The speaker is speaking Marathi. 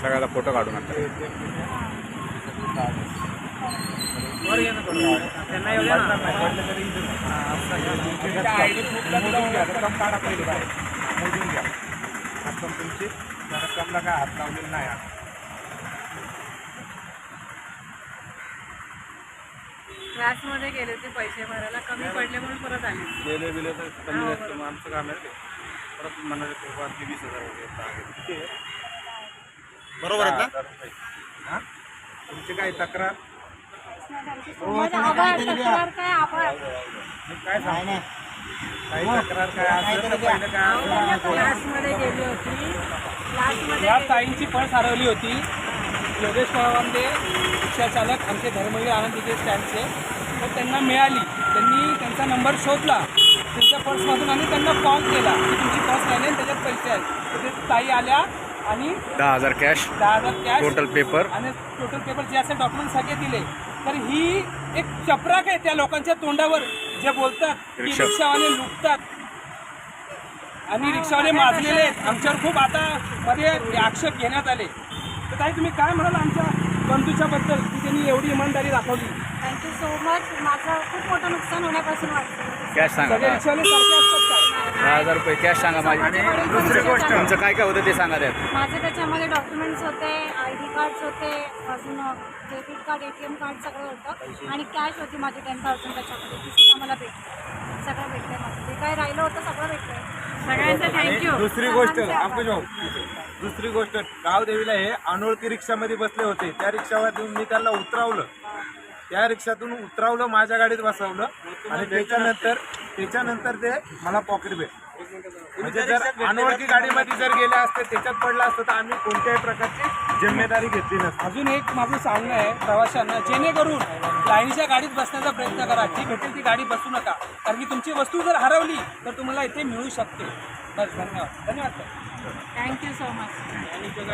सगळ्याला फोटो काढून नंतर त्यांना येऊ द्या ना. आयडी प्रूफला जाऊन घ्या रक्कम काढा पहिले बाहेर मोजून घ्या रक्कम तुमची रक्कमला काय हात लावलेला नाही आम्ही. क्लासमध्ये गेले होते पैसे भरायला कमी पडले म्हणून परत आले गेले बिले तर कमी जास्त मग आमचं काम आहे ते परत म्हणाले ते वीस हजार वगैरे बरोबर आहेत ना? दहा हजार रुपये. हा? तुमची काय तक्रार? तक्रार काय आपण मी काय सांगू? काही तक्रार काय असेल तर पहिलं काय असेल क्लासमध्ये गेली होती. क्लासमध्ये या गेली- ताईंची पर्स हरवली होती. योगेश पवारांचे रिक्षा चालक आमचे धर्मवीर आनंद तिथे स्टँडचे तर त्यांना मिळाली. त्यांनी त्यांचा नंबर शोधला. त्यांच्या पर्समधून आणि त्यांना कॉल केला की तुमची पर्स नाही आणि त्याच्यात पैसे आहेत. तर ते ताई आल्या. आणि दहा हजार कॅश दहा हजार कॅश टोटल पेपर आणि टोटल पेपर जे असेल डॉक्युमेंट सगळे दिले. तर ही एक चपराक आहे त्या लोकांच्या तोंडावर. जे बोलतात की रिक्षा- रिक्षावाले लुटतात. आणि रिक्षावाले माजलेले आहेत. आमच्यावर खूप आता मध्ये आक्षेप घेण्यात आले. तर ताई तुम्ही काय म्हणाल आमच्या बंधूच्या बद्दल की त्यांनी एवढी इमानदारी दाखवली. थँक्यू सो मच माझं खूप मोठं नुकसान होण्यापासून वाटतं कॅश सांगा. सगळे दहा रिक्षावाले सारखे असतात. दहा हजार रुपये कॅश सांगा माझी. आणि दुसरी गोष्ट. तुमचं काय काय होतं ते सांगा त्यात. माझे त्याच्यामध्ये डॉक्युमेंट्स होते आय डी कार्ड्स होते अजून debit card A T M card सगळं होतं. आणि कॅश होती माझी टेन थाउजंड त्याच्यामध्ये. ती सुद्धा मला भेटली. सगळं भेटलं माझं. जे काही राहिलं होतं सगळं भेटलं सगळ्यांचं थँक्यू दुसरी गोष्ट आपण जाऊ दुसरी गोष्ट गावदेवीला हे अनोळखी रिक्षामध्ये बसले होते. त्या रिक्षावरून मी त्याला उतरवलं. त्या रिक्षातून उतरवलं माझ्या गाडीत बसवलं आणि त्याच्यानंतर त्याच्यानंतर ते मला पॉकेट भेट म्हणजे जर अनोळखी गाडीमध्ये जर गेले असते त्याच्यात पडलं असतं तर आम्ही कोणत्याही प्रकारची जिम्मेदारी घेतली नसती. अजून एक माझं सांगणं आहे प्रवाशांना जेणेकरून लाईनीच्या गाडीत बसण्याचा प्रयत्न करा. जी भेटेल ती गाडी बसू नका. कारण की तुमची वस्तू जर हरवली तर तुम्हाला इथे मिळू शकते. बस धन्यवाद. धन्यवाद. Sir thank you so much